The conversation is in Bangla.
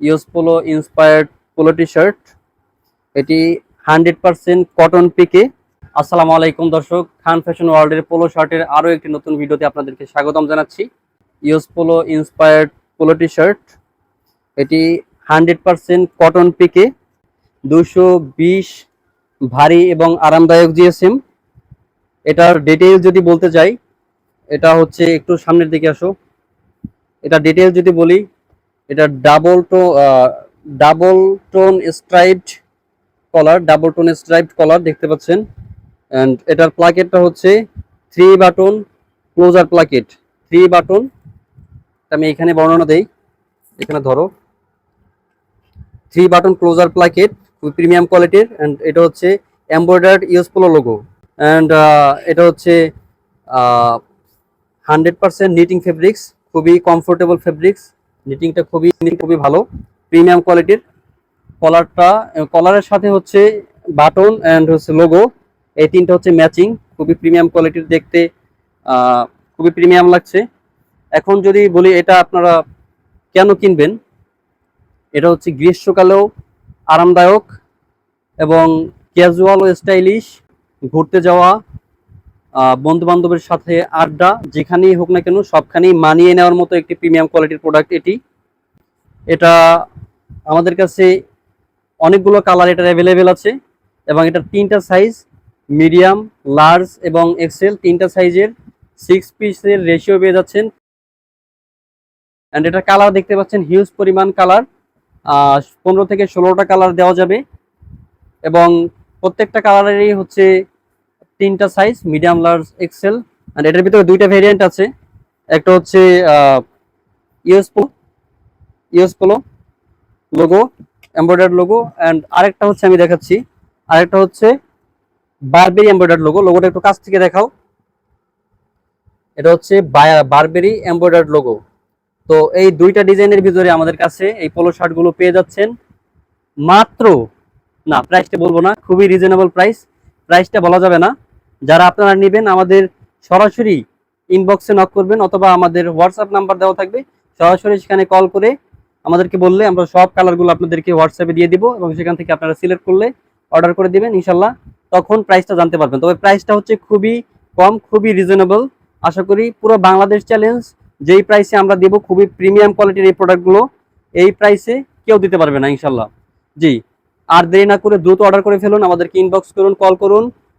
U S polo inspired polo T shirt এটি হান্ড্রেড পার্সেন্ট কটন পিকে। আসসালামু আলাইকুম দর্শক, খান ফ্যাশন ওয়ার্ল্ডের পোলো শার্টের আরও একটি নতুন ভিডিওতে আপনাদেরকে স্বাগতম জানাচ্ছি। U S polo inspired polo T shirt এটি হান্ড্রেড পার্সেন্ট কটন পিকে, দুশো বিশ ভারী এবং আরামদায়ক জিএসএম। এটার ডিটেইল যদি বলতে চাই এটা হচ্ছে একটু সামনের দিকে আসো। এটা ডিটেইল যদি বলি এটা double tone double tone striped collar double tone striped collar দেখতে পাচ্ছেন। অ্যান্ড এটার প্লাকেটটা হচ্ছে three button closure placket three button আমি এখানে বর্ণনা দেই। এখানে ধরো। থ্রি বাটন ক্লোজার প্লাকেট খুবই প্রিমিয়াম কোয়ালিটির অ্যান্ড এটা হচ্ছে embroidered US Polo logo and এটা হচ্ছে হান্ড্রেড পার্সেন্ট নিটিং ফেব্রিক্স খুবই কমফোর্টেবল ফেব্রিক্স নিটিংটা খুবই খুবই ভালো প্রিমিয়াম কোয়ালিটির কলারটা কলারের সাথে হচ্ছে বাটন অ্যান্ড হচ্ছে লোগো এই তিনটা হচ্ছে ম্যাচিং খুবই প্রিমিয়াম কোয়ালিটির দেখতে খুবই প্রিমিয়াম লাগছে। এখন যদি বলি এটা আপনারা কেন কিনবেন, এটা হচ্ছে গ্রীষ্মকালেও আরামদায়ক এবং ক্যাজুয়াল ও স্টাইলিশ ঘুরতে যাওয়া বন্ধু বান্ধবের সাথে আড্ডা যেখানেই হোক না কেন, সবখানেই মানিয়ে নেওয়ার মতো একটি প্রিমিয়াম কোয়ালিটির প্রোডাক্ট এটি। এটা আমাদের কাছে অনেকগুলো কালার এটার অ্যাভেলেবেল আছে এবং এটার তিনটা সাইজ মিডিয়াম লার্জ এবং এক্সেল তিনটা সাইজের সিক্স পিসের রেশিও পেয়ে যাচ্ছেন। অ্যান্ড এটা কালার দেখতে পাচ্ছেন হিউজ পরিমাণ কালার পনেরো থেকে ষোলোটা কালার দেওয়া যাবে। এবং প্রত্যেকটা কালারেরই হচ্ছে তিনটা size medium large XL and এটার ভিতরে দুইটা ভেরিয়েন্ট আছে। একটা হচ্ছে ইউএসপো U S polo logo embroidered logo and আরেকটা হচ্ছে আমি দেখাচ্ছি। আরেকটা হচ্ছে বারবেরি এমব্রয়ডার্ড লোগো লোগোটা একটু কাছ থেকে দেখাও। এটা হচ্ছে বারবেরি এমব্রয়ডার্ড লোগো তো এই দুইটা ডিজাইনের ভিতরে আমাদের কাছে এই পোলো শার্টগুলো পেয়ে যাচ্ছেন। মাত্র, না প্রাইসটা বলব না, খুবই রিজনেবল প্রাইস প্রাইসটা বলা যাবে না। যারা আপনারা নেবেন আমাদের সরাসরি ইনবক্সে নক করবেন অথবা আমাদের হোয়াটসঅ্যাপ নাম্বার দেওয়া থাকবে। সরাসরি সেখানে কল করে আমাদেরকে বললে আমরা সব কালারগুলো আপনাদেরকে হোয়াটসঅ্যাপে দিয়ে দিব এবং সেখান থেকে আপনারা সিলেক্ট করলে অর্ডার করে দিবেন ইনশাল্লাহ তখন প্রাইসটা জানতে পারবেন। তবে প্রাইসটা হচ্ছে খুবই কম, খুবই রিজনেবল আশা করি পুরো বাংলাদেশ চ্যালেঞ্জ যেই প্রাইসে আমরা দেব খুবই প্রিমিয়াম কোয়ালিটির এই প্রোডাক্টগুলো এই প্রাইসে কেউ দিতে পারবে না ইনশাল্লাহ জি, আর দেরি না করে দ্রুত অর্ডার করে ফেলুন, আমাদেরকে ইনবক্স করুন কল করুন।